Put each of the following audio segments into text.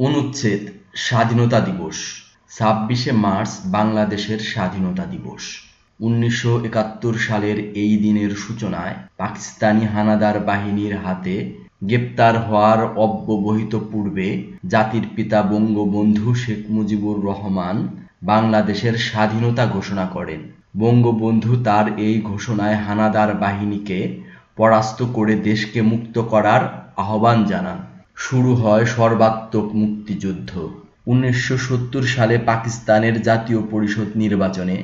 অনুচ্ছেদ, স্বাধীনতা দিবস, ছাব্বিশে মার্চ, বাংলাদেশের স্বাধীনতা দিবস। উনিশশো একাত্তর সালের এই দিনের সূচনায় পাকিস্তানি হানাদার বাহিনীর হাতে গ্রেপ্তার হওয়ার অব্যবহিত পূর্বে জাতির পিতা বঙ্গবন্ধু শেখ মুজিবুর রহমান বাংলাদেশের স্বাধীনতা ঘোষণা করেন। বঙ্গবন্ধু তার এই ঘোষণায় হানাদার বাহিনীকে পরাস্ত করে দেশকে মুক্ত করার আহ্বান জানান। শুরু হয় সর্বাত্মক মুক্তিযুদ্ধ। উনিশশো সত্তর সালে পাকিস্তানের জাতীয় পরিষদ নির্বাচনে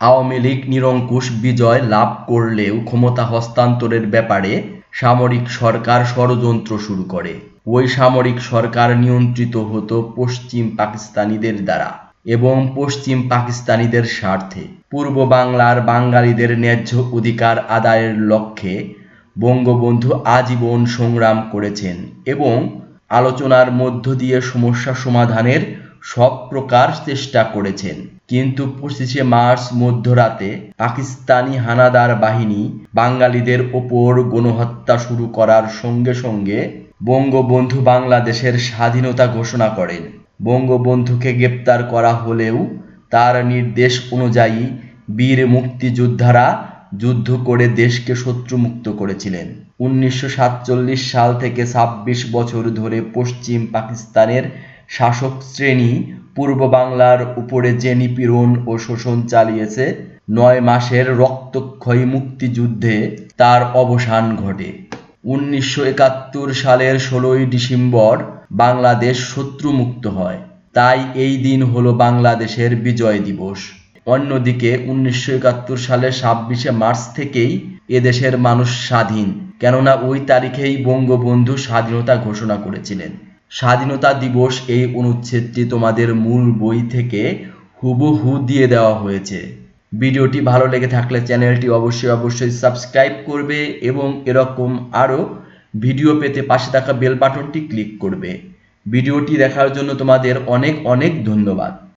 আওয়ামী লীগ নিরঙ্কুশ বিজয় লাভ করলেও ক্ষমতা হস্তান্তরের ব্যাপারে সামরিক সরকার ষড়যন্ত্র শুরু করে। ওই সামরিক সরকার নিয়ন্ত্রিত হতো পশ্চিম পাকিস্তানিদের দ্বারা এবং পশ্চিম পাকিস্তানিদের স্বার্থে। পূর্ব বাংলার বাঙালিদের ন্যায্য অধিকার আদায়ের লক্ষ্যে বঙ্গবন্ধু আজীবন সংগ্রাম করেছেন এবং আলোচনার মধ্য দিয়ে সমস্যা সমাধানের সব প্রকার চেষ্টা করেছেন। কিন্তু পঁচিশে মার্চ মধ্যরাতে পাকিস্তানি হানাদার বাহিনী বাঙালিদের ওপর গণহত্যা শুরু করার সঙ্গে সঙ্গে বঙ্গবন্ধু বাংলাদেশের স্বাধীনতা ঘোষণা করেন। বঙ্গবন্ধুকে গ্রেপ্তার করা হলেও তার নির্দেশ অনুযায়ী বীর মুক্তিযোদ্ধারা যুদ্ধ করে দেশকে শত্রুমুক্ত করেছিলেন। উনিশশো সাতচল্লিশ সাল থেকে ছাব্বিশ বছর ধরে পশ্চিম পাকিস্তানের শাসক শ্রেণি পূর্ব বাংলার উপরে যে নিপীড়ন ও শোষণ চালিয়েছে। নয় মাসের রক্তক্ষয়ী মুক্তিযুদ্ধে তার অবসান ঘটে। উনিশশো একাত্তর সালের ষোলোই ডিসেম্বর বাংলাদেশ শত্রুমুক্ত হয়। তাই এই দিন হলো বাংলাদেশের বিজয় দিবস। অন্যদিকে উনিশশো একাত্তর সালের ছাব্বিশে মার্চ থেকেই এদেশের মানুষ স্বাধীন, কেননা ওই তারিখেই বঙ্গবন্ধু স্বাধীনতা ঘোষণা করেছিলেন। স্বাধীনতা দিবস এই অনুচ্ছেদটি তোমাদের মূল বই থেকে হুবহু দিয়ে দেওয়া হয়েছে। ভিডিওটি ভালো লেগে থাকলে চ্যানেলটি অবশ্যই অবশ্যই সাবস্ক্রাইব করবে এবং এরকম আরও ভিডিও পেতে পাশে থাকা বেল বাটনটি ক্লিক করবে। ভিডিওটি দেখার জন্য তোমাদের অনেক অনেক ধন্যবাদ।